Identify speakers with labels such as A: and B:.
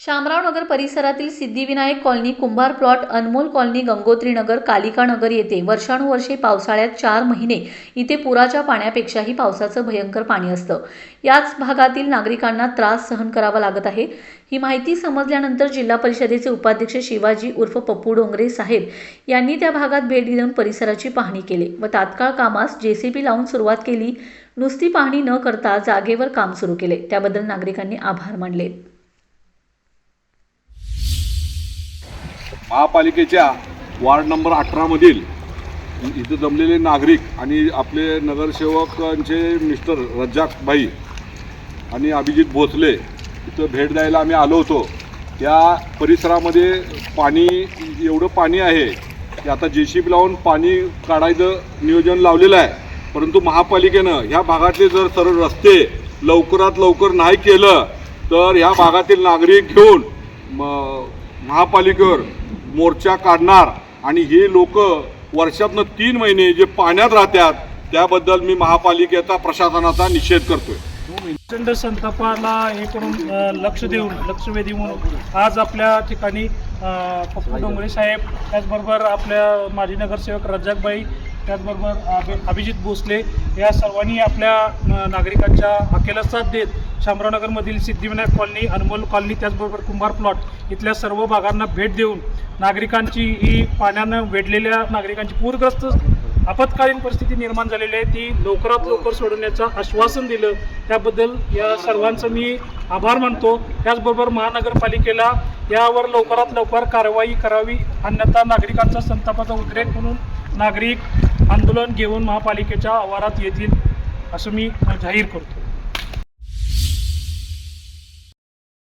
A: शामराव नगर परिसरातील Siddhivinayak colony Kumbhar plot Anmol colony Gangotri Nagar Kalika Nagar येथे वर्षानुवर्षे पावसाळ्यात चार महिने इथे पुराच्या पाण्यापेक्षाही पावसाचं भयंकर पाणी असतं. याच भागातील नागरिकांना त्रास सहन करावा लागत आहे. ही माहिती समजल्यानंतर जिल्हा परिषदेचे उपाध्यक्ष शिवाजी उर्फ पप्पू डोंगरे साहेब यांनी त्या भागात भेट देऊन परिसराची पाहणी केली व तात्काळ कामास जेसीबी लावून सुरुवात केली. नुसती पाहणी न करता जागेवर काम सुरू केले. त्याबद्दल नागरिकांनी आभार मानले.
B: महापालिकेच्या वार्ड नंबर अठरामधील इथं जमलेले नागरिक आणि आपले नगरसेवकांचे मिस्टर रज्जाक भाई आणि अभिजित भोसले इथं भेट द्यायला आम्ही आलो होतो. त्या परिसरामध्ये पाणी एवढं पाणी आहे की आता जे सी बी लावून पाणी काढायचं नियोजन लावलेलं आहे. परंतु महापालिकेनं ह्या भागातले जर सरळ रस्ते लवकरात लवकर नाही केलं तर ह्या भागातील नागरिक घेऊन म महापालिकेवर मोर्चा काढणार आणि हे लोक वर्षातनं तीन महिने जे पाण्यात राहतात त्याबद्दल मी महापालिकेचा प्रशासनाचा निषेध करतोय.
C: प्रचंड संतापाला हे करून लक्ष देऊन लक्षवेधी म्हणून आज आपल्या ठिकाणी पप्पू डोंगरे साहेब त्याचबरोबर आपल्या माजी नगरसेवक रज्जाकबाई त्याचबरोबर अभि अभिजित भोसले या सर्वांनी आपल्या नागरिकांच्या हकेला साथ देत शामरावनगरमधील सिद्धिविनायक कॉलनी अनमोल कॉलनी त्याचबरोबर कुंभार प्लॉट इथल्या सर्व भागांना भेट देऊन नागरिकांची ही पाण्यानं वेढलेल्या नागरिकांची पूरग्रस्त आपत्कालीन परिस्थिती निर्माण झालेली आहे. ती लवकरात लवकर सोडवण्याचं आश्वासन दिलं. त्याबद्दल या सर्वांचं मी आभार मानतो. त्याचबरोबर महानगरपालिकेला यावर लवकरात लवकर कारवाई करावी अन्यथा नागरिकांचा संतापाचा उद्रेक म्हणून नागरिक आंदोलन घेऊन महापालिकेच्या आवारात येतील असं मी जाहीर करतो.